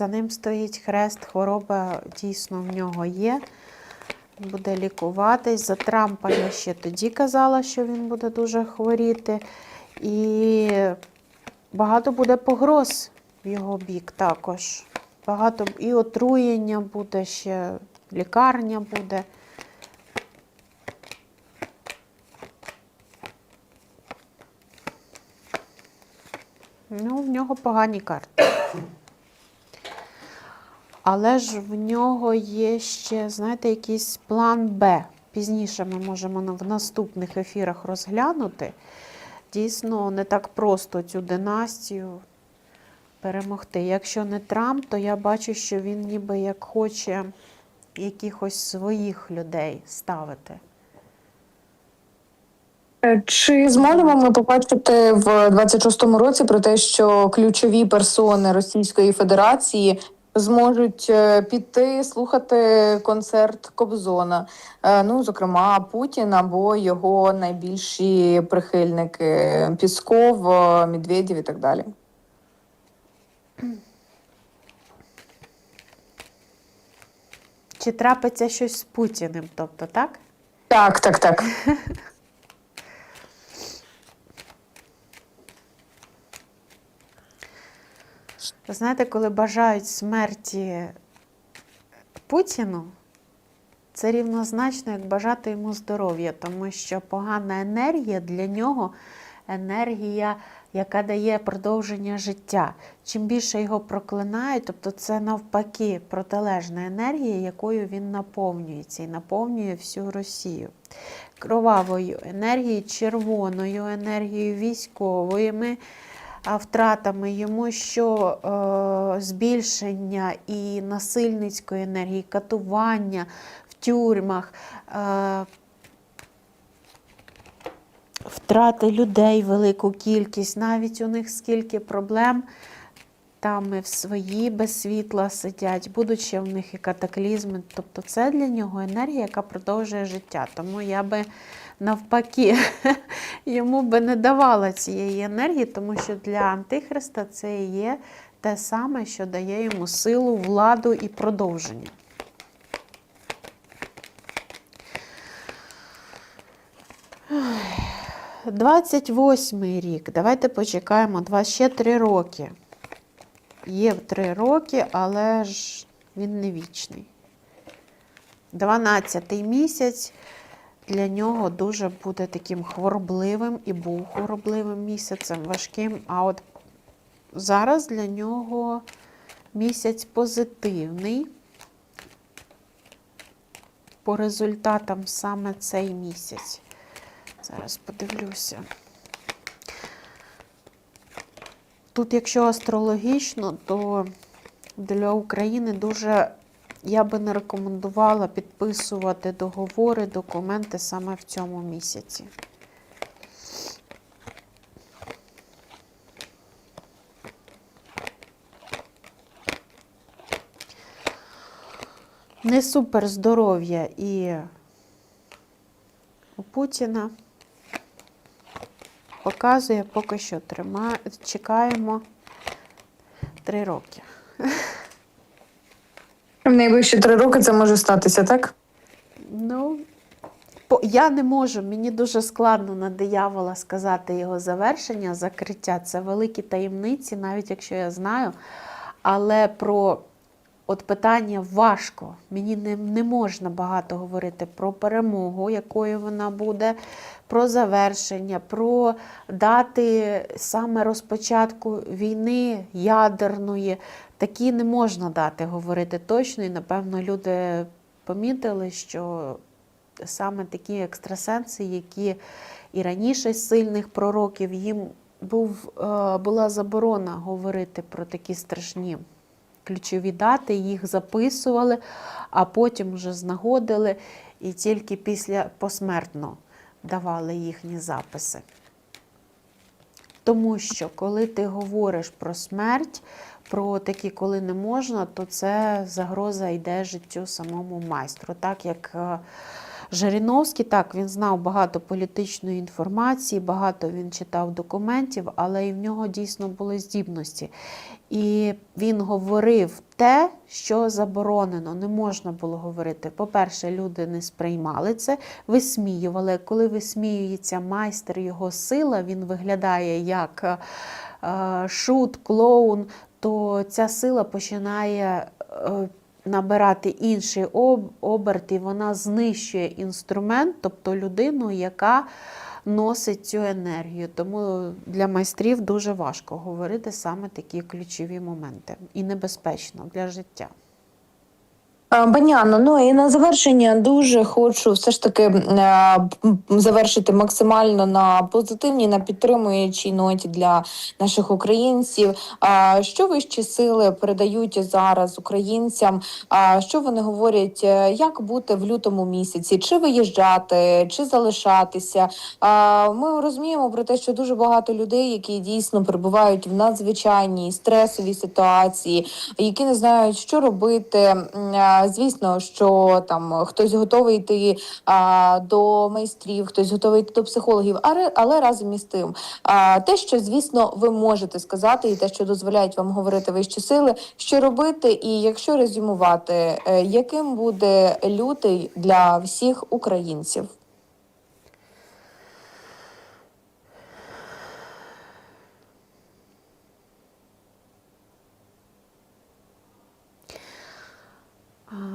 за ним стоїть хрест, хвороба дійсно в нього є. Буде лікуватись. За Трампа я ще тоді казала, що він буде дуже хворіти. І багато буде погроз в його бік також. Багато і отруєння буде ще, лікарня буде. Ну, в нього погані карти. Але ж в нього є ще, знаєте, якийсь план Б. Пізніше ми можемо в наступних ефірах розглянути. Дійсно, не так просто цю династію перемогти. Якщо не Трамп, то я бачу, що він ніби як хоче якихось своїх людей ставити. Е, Чи зможемо ми побачити в 26-му році про те, що ключові персони Російської Федерації зможуть е, піти слухати концерт Кобзона? Е, Ну, зокрема, Путін або його найбільші прихильники Пісков, е, Медведєв і так далі? Чи трапиться щось з Путіним, тобто, так? Так, так, так. Ви знаєте, коли бажають смерті Путіну, це рівнозначно, як бажати йому здоров'я, тому що погана енергія для нього енергія, яка дає продовження життя. Чим більше його проклинають, тобто це навпаки протилежна енергія, якою він наповнюється і наповнює всю Росію. Кровавою енергією, червоною енергією, військовими втратами йому що е, збільшення і насильницької енергії, катування в тюрмах, е, втрати людей велику кількість, навіть у них скільки проблем. Там і в свої без світла сидять, будуть ще в них і катаклізми. Тобто це для нього енергія, яка продовжує життя. Тому я би навпаки йому би не давала цієї енергії, тому що для Антихриста це і є те саме, що дає йому силу, владу і продовження. Ой, 28-й рік. Давайте почекаємо. Два ще три роки. Є в три роки, але ж він не вічний. 12-й місяць для нього дуже буде таким хворобливим і був хворобливим місяцем, важким. А от зараз для нього місяць позитивний. По результатам саме цей місяць. Зараз подивлюся. Тут, якщо астрологічно, то для України дуже я би не рекомендувала підписувати договори, документи саме в цьому місяці. Не супер здоров'я і у Путіна. Показує, поки що тримає, чекаємо три роки. В найближчі три роки це може статися, так? Ну, я не можу, мені дуже складно на диявола сказати його завершення, закриття. Це великі таємниці, навіть якщо я знаю. Але про от питання важко. Мені не, не можна багато говорити про перемогу, якою вона буде, про завершення, про дати саме розпочатку війни ядерної. Такі не можна дати говорити точно, і напевно люди помітили, що саме такі екстрасенси, які і раніше сильних пророків, їм був, е, була заборона говорити про такі страшні ключові дати, їх записували, а потім вже знаходили і тільки після посмертно давали їхні записи. Тому що коли ти говориш про смерть, про такі, коли не можна, то це загроза йде життю самому майстру. Так як е, Жириновський, так, він знав багато політичної інформації, багато він читав документів, але і в нього дійсно були здібності. І він говорив те, що заборонено, не можна було говорити. По-перше, люди не сприймали це, висміювали. Коли висміюється майстер, його сила, він виглядає як е, шут, клоун, то ця сила починає е, набирати інший оберт, і вона знищує інструмент, тобто людину, яка носить цю енергію. Тому для майстрів дуже важко говорити саме такі ключові моменти і небезпечно для життя. Е, Баняно, ну і на завершення дуже хочу все ж таки е, завершити максимально на позитивній, на підтримуючій ноті для наших українців. Що вищі сили передають зараз українцям? Що вони говорять, е, як бути в лютому місяці? Чи виїжджати, чи залишатися? Ми розуміємо про те, що дуже багато людей, які дійсно перебувають в надзвичайній стресовій ситуації, які не знають, що робити. Звісно, що там хтось готовий йти а, до майстрів, хтось готовий йти до психологів, але, але разом із тим, а, те, що звісно ви можете сказати, і те, що дозволяють вам говорити вищі сили, що робити, і якщо резюмувати, е, яким буде лютий для всіх українців?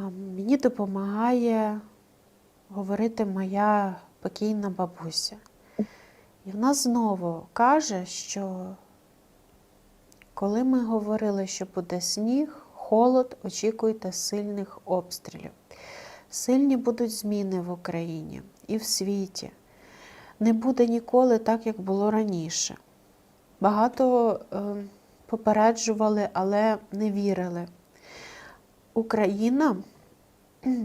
Мені допомагає говорити моя покійна бабуся. І вона знову каже, що коли ми говорили, що буде сніг, холод, очікуйте сильних обстрілів. Сильні будуть зміни в Україні і в світі. Не буде ніколи так, як було раніше. Багато е, попереджували, але не вірили. Україна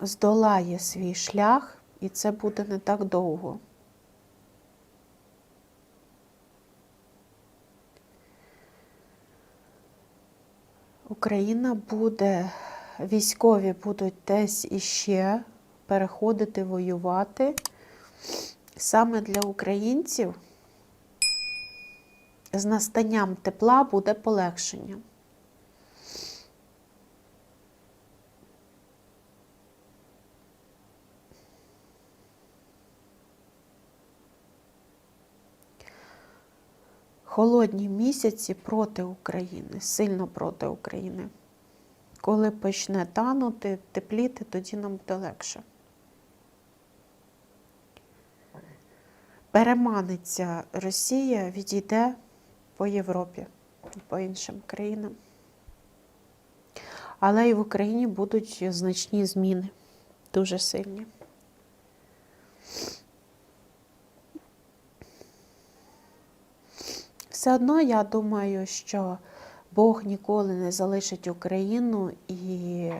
здолає свій шлях, і це буде не так довго. Україна буде, військові будуть десь іще переходити, воювати. Саме для українців з настанням тепла буде полегшення. Холодні місяці проти України, сильно проти України. Коли почне танути, тепліти, тоді нам буде легше. Переманиться Росія, відійде по Європі, по іншим країнам. Але і в Україні будуть значні зміни, дуже сильні. Все одно я думаю, що Бог ніколи не залишить Україну і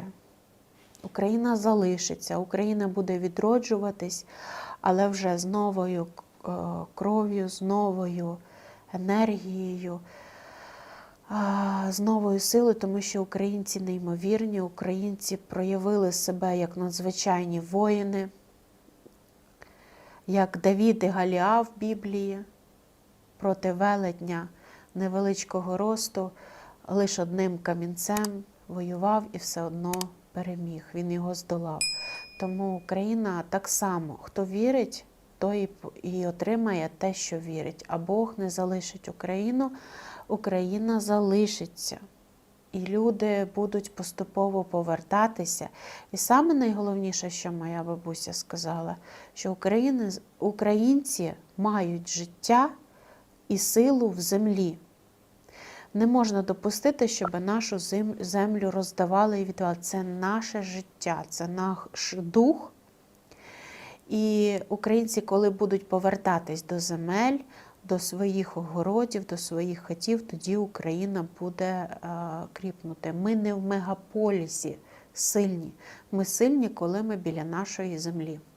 Україна залишиться, Україна буде відроджуватись, але вже з новою е, кров'ю, з новою енергією, з новою силою, тому що українці неймовірні, українці проявили себе як надзвичайні воїни, як Давід і Галіа в Біблії проти велетня невеличкого росту, лише одним камінцем воював і все одно переміг. Він його здолав. Тому Україна так само, хто вірить, той і отримає те, що вірить. А Бог не залишить Україну, Україна залишиться. І люди будуть поступово повертатися. І саме найголовніше, що моя бабуся сказала, що українці мають життя і силу в землі. Не можна допустити, щоб нашу землю роздавали і віддавали. Це наше життя, це наш дух. І українці, коли будуть повертатись до земель, до своїх огородів, до своїх хатів, тоді Україна буде е, кріпнути. Ми не в мегаполісі сильні. Ми сильні, коли ми біля нашої землі.